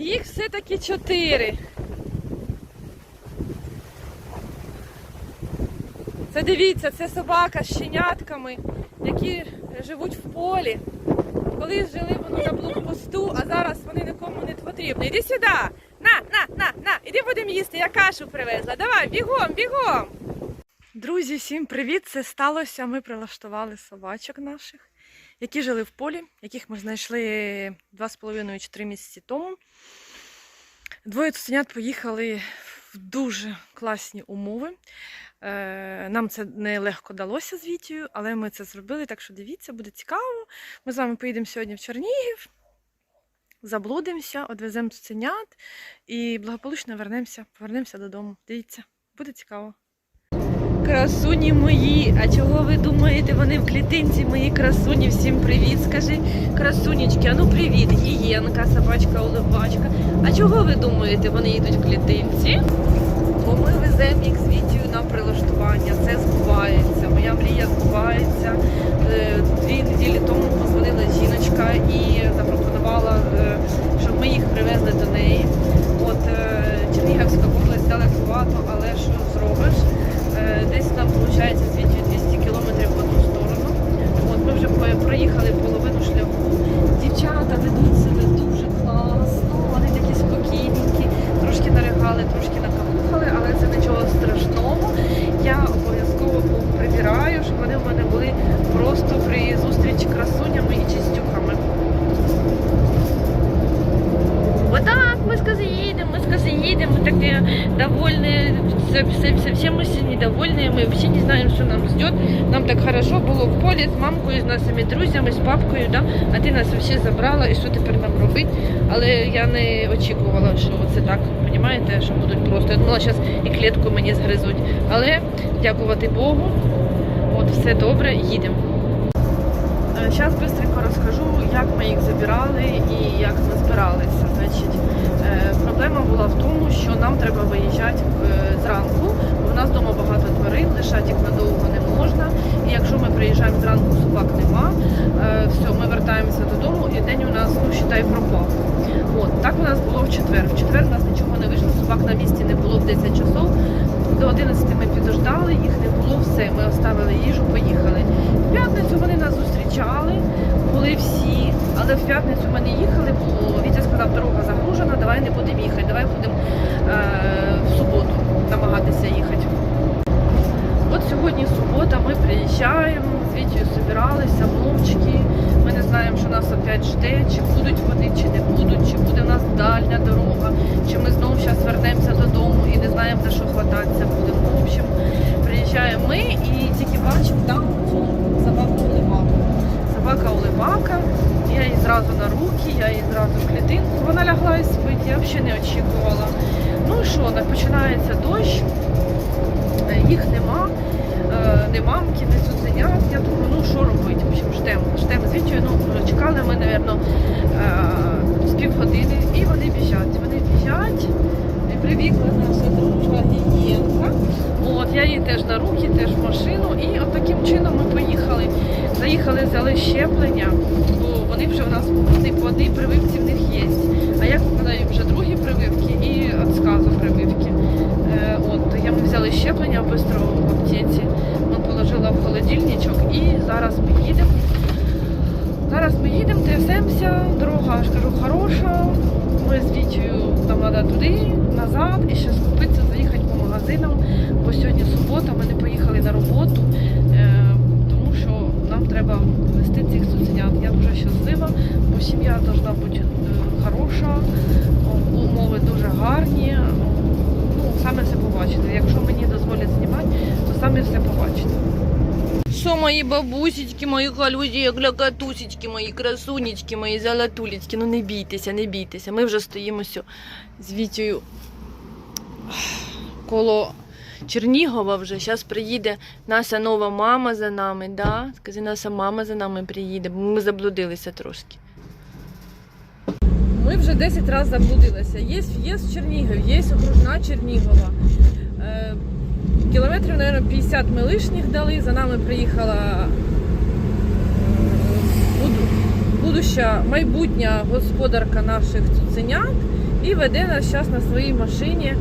Їх все-таки чотири. Це дивіться, це собака з щенятками, які живуть в полі. Колись жили вони на блокпосту, а зараз вони нікому не потрібні. Іди сюди! На, на, на, на, іди будемо їсти, я кашу привезла. Давай, бігом, бігом. Друзі, всім привіт! Це сталося. Ми прилаштували собачок наших, які жили в полі, яких ми знайшли 2,5 чи 3 місяці тому. Двоє цуценят поїхали в дуже класні умови. Е, Нам це нелегко далося з Вітєю, але ми це зробили, так що дивіться, буде цікаво. Ми з вами поїдемо сьогодні в Чернігів, заблудимося, одвеземо цуценят і благополучно вернемося, повернемося додому. Дивіться, буде цікаво. Красуні мої, а чого ви думаєте, вони в клітинці, мої красуні? Всім привіт, скажи, красунечки, а ну привіт, гієнка, собачка, улибачка. А чого ви думаєте, вони йдуть в клітинці? Бо ми веземо їх з на прилаштування. Це збувається. Моя мрія збувається. Е, Дві довольні, все, все, недовольні, ми взагалі не знаємо, що нам ждет. Нам так хорошо було в полі з мамкою, з нашими друзями, з папкою, да? а ти нас всі забрала, і що тепер нам робити? Але я не очікувала, що це так, розумієте, що будуть просто. Я думала, зараз і клітку мені згризуть. Але дякувати Богу, от все добре, їдемо. Зараз швидко розкажу, як ми їх забирали і як ми збиралися. Значить, е, проблема була в тому, що нам треба виїжджати е, зранку, бо в нас вдома багато тварин, лишати їх надовго не можна. І якщо ми приїжджаємо зранку, собак нема, е, все, ми вертаємося додому, і день у нас, ну, считай, пропав. От, так у нас було в четвер. В четвер у нас нічого не вийшло, собак на місці не було в 10 часов. До 11 ми підождали, їх не було, все, ми оставили їжу, поїхали. В п'ятницю вони нас зустрічали, були всі, але в п'ятницю ми не їхали, бо Вітя сказав, дорога ми приїжджаємо, з Вітєю збиралися, мовчки. Ми не знаємо, що нас опять жде, чи будуть вони, чи не будуть, чи буде в нас дальня дорога, чи ми знову зараз вернемося додому і не знаємо, за що хвататися будемо. В общем, приїжджаємо ми і тільки бачимо там собаку Оливаку. Собака Оливака, я її зразу на руки, я її зразу в клітинку. Вона лягла і спить, я взагалі не очікувала. Ну і що, починається дощ, їх нема, не мамки, не цуценят. Я думаю, ну що робити? В общем, ждемо, ждемо з Ну, чекали ми, напевно, з півгодини. І вони біжать. Вони біжать. І привікла наша дружка гієнка. От, я її теж на руки, теж в машину. І от таким чином ми поїхали. Заїхали, взяли щеплення, бо вони вже в нас вони по одній прививці в них є. А я попадаю вже другі прививки і від сказу прививки. Е, от, я ми взяли щеплення бистро в аптеці. Положила в холодильничок і зараз ми їдемо. Зараз ми їдемо, трясемося, дорога, ж кажу, хороша. Ми з Вітєю нам треба туди, назад, і ще скупитися, заїхати по магазинам. Бо сьогодні субота, ми не поїхали на роботу, е, тому що нам треба вести цих цуценят. Я дуже щаслива, бо сім'я повинна бути е, хороша, умови дуже гарні. Ну, саме все побачите. Якщо мені дозволять знімати, то саме все побачите. Що мої бабусечки, мої галюзі, глякатусечки, мої красунечки, мої золотулечки. Ну не бійтеся, не бійтеся. Ми вже стоїмо з Вітєю коло Чернігова вже. Зараз приїде наша нова мама за нами, да? Скажи, наша мама за нами приїде, бо ми заблудилися трошки. Ми вже 10 разів заблудилися. Є в'їзд в Чернігів, є окружна Чернігова. Кілометрів, мабуть, 50 ми лишніх дали. За нами приїхала е, будуща майбутня господарка наших цуценят і веде нас зараз на своїй машині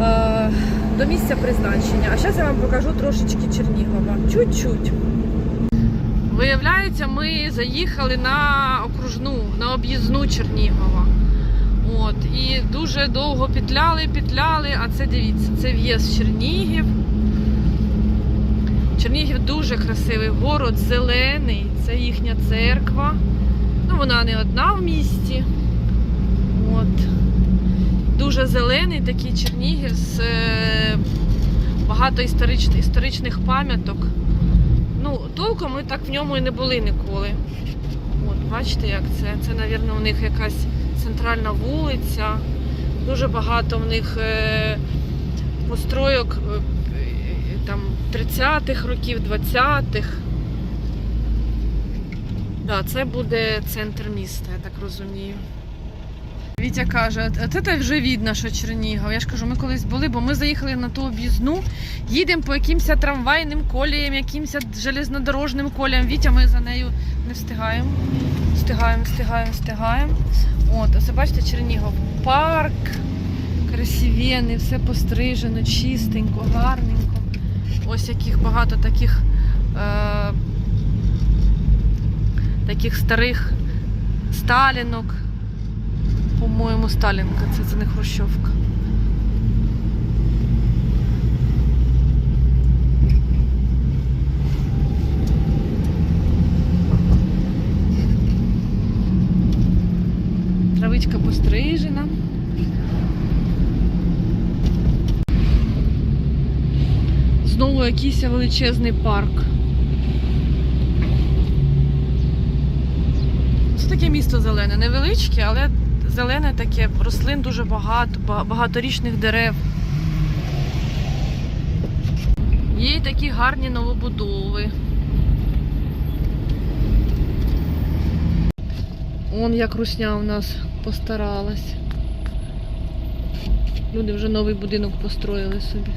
е, до місця призначення. А зараз я вам покажу трошечки Чернігова. Чуть-чуть. Виявляється, ми заїхали на окружну, на об'їзну Чернігова. От, і дуже довго петляли, петляли, а це дивіться, це в'їзд Чернігів. Чернігів дуже красивий, город зелений, це їхня церква. Ну, вона не одна в місті. От. Дуже зелений такий Чернігів з е, багато історичних, історичних пам'яток. Ну, толком ми так в ньому і не були ніколи. От, бачите, як це? Це, мабуть, у них якась центральна вулиця. Дуже багато в них е, постройок е, е, там 30-х років, 20-х. Да, це буде центр міста, я так розумію. Вітя каже, це вже видно, що Чернігов. Я ж кажу, ми колись були, бо ми заїхали на ту об'їзну, їдемо по якимось трамвайним коліям, якимось железнодорожним коліям. Вітя, ми за нею не встигаємо. Встигаємо, встигаємо, встигаємо. От, ось бачите, Чернігов. Парк красивенний, все пострижено, чистенько, гарненько. Ось яких багато таких, е, таких старих сталінок. По-моєму, Сталінка, це, це не Хрущовка. Пострижена. Знову якийсь величезний парк. Це таке місто зелене, невеличке, але зелене таке, рослин дуже багато, багаторічних дерев. Є й такі гарні новобудови. Он як русня у нас постаралась. Люди вже новий будинок построїли собі.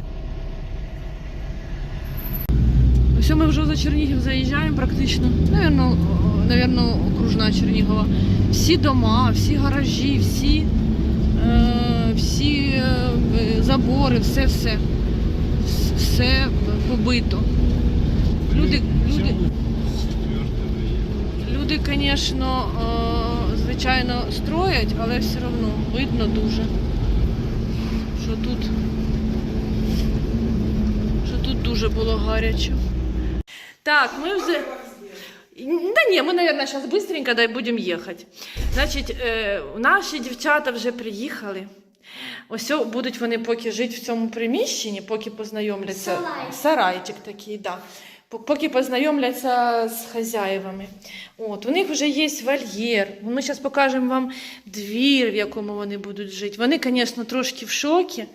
Ось ми вже за Чернігів заїжджаємо практично. Наверно, о, окружна Чернігова. Всі дома, всі гаражі, всі, е, всі е, забори, все, все. Побито. Люди, люди, люди, звісно, звичайно, строять, але все одно видно дуже, що тут, що тут дуже було гаряче. Так, мы уже... Да не, ми, наверное, зараз быстренько да, будемо їхати. Значить, е, наші дівчата вже приїхали. Ось будуть вони поки жити в цьому приміщенні, поки познайомляться. Сарайчик такий, да. По- Поки познайомляться з хазяєвами. От, у них вже є вольєр. Ми зараз покажемо вам двір, в якому вони будуть жити. Вони, звісно, трошки в шокі.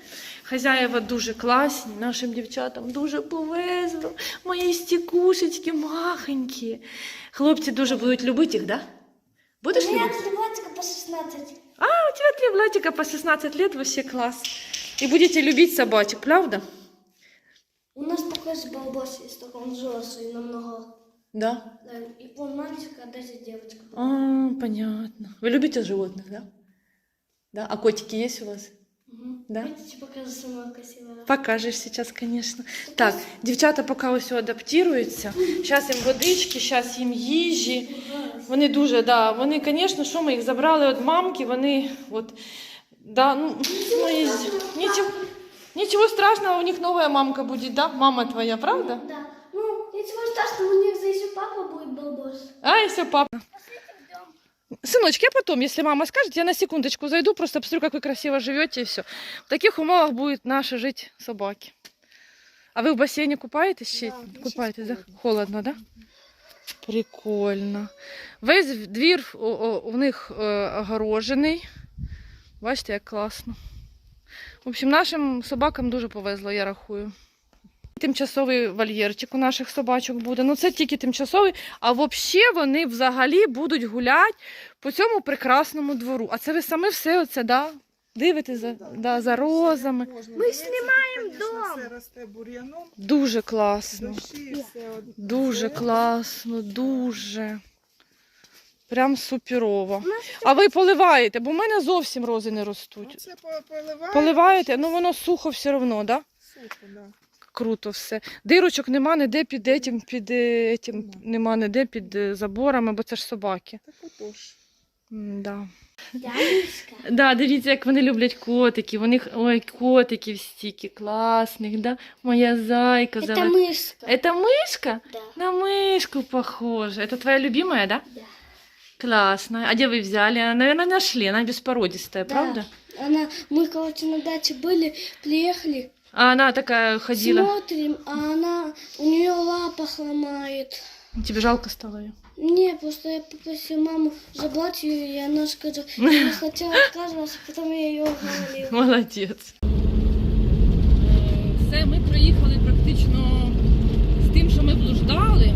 Хазяєва дуже класні, нашим дівчатам дуже повезло. Мої стікушечки махонькі. Хлопці дуже будуть любити їх, да? Будеш У любити? требоватика по 16. А, у тебя три блатика по 16 лет, вообще класс. И будете любить собачек, правда? У нас такой же балбос есть, только он взрослый намного. Да. Да, и он мальчик, а Дася девочка. А, понятно. Вы любите животных, да? Да. А котики есть у вас? Угу. Да? Видите, покажу самая красивая. Покажешь сейчас, конечно. Так, дівчата поки ось адаптуються. Зараз їм водички, зараз їм їжі. Вони дуже, да, вони, звісно, що ми їх забрали від мамки, вони от, да, ну, мої, нічого, нічого страшного, у них нова мамка буде, да? Мама твоя, правда? Да. Ну, ничего страшного, у них за еще папа будет балбос. А, и все, папа. Сыночки, я потом, если мама скажет, я на секундочку зайду, просто посмотрю, как вы красиво живете, и все. В таких умовах будет наши жить собаки. А вы в бассейне купаетесь? ще? Да, Купаетесь, да? щас Холодно, да? Прикольно. Весь двір у, у, у них е, огорожений. Бачите, як класно. В общем, нашим собакам дуже повезло, я рахую. Тимчасовий вольєрчик у наших собачок буде. Ну це тільки тимчасовий, а взагалі вони взагалі будуть гуляти по цьому прекрасному двору. А це ви самі все оце, да? Дивитесь за, да, за розами. Ми знімаємо дом. Росте бур'яном, Дуже класно. дощі, все од- Дуже класно, дуже. Прям суперово. У нас А ви поливаєте, бо в мене зовсім рози не ростуть. Оце по- поливаєш. Поливаєте, ну воно сухо все одно, да? Сухо, да. Круто все. Дирочок нема ніде під етім, під е, етім, нема ніде під е, заборами, бо це ж собаки. Так отож. Да. дядюшка. Да, дивіться, як вони люблять котиків. У них ой, котиків стільки класних, да? Моя зайка Это зовет. мышка. Это мышка? Да, На мышку похоже. Это твоя любимая, да? да. Классно. А где вы взяли? Наверное, нашли. Она беспородистая, Да. правда? Она, мы, короче, на даче были, приехали, А она такая ходила. смотрим, а она, у нее лапа хромает. Тебе жалко стало ее? Не, просто я попросил маму забрать ее, и она сказала, я не хотела отказываться, потом я ее уговорила. Молодець. Все, ми проїхали практично з тим, що ми блуждали,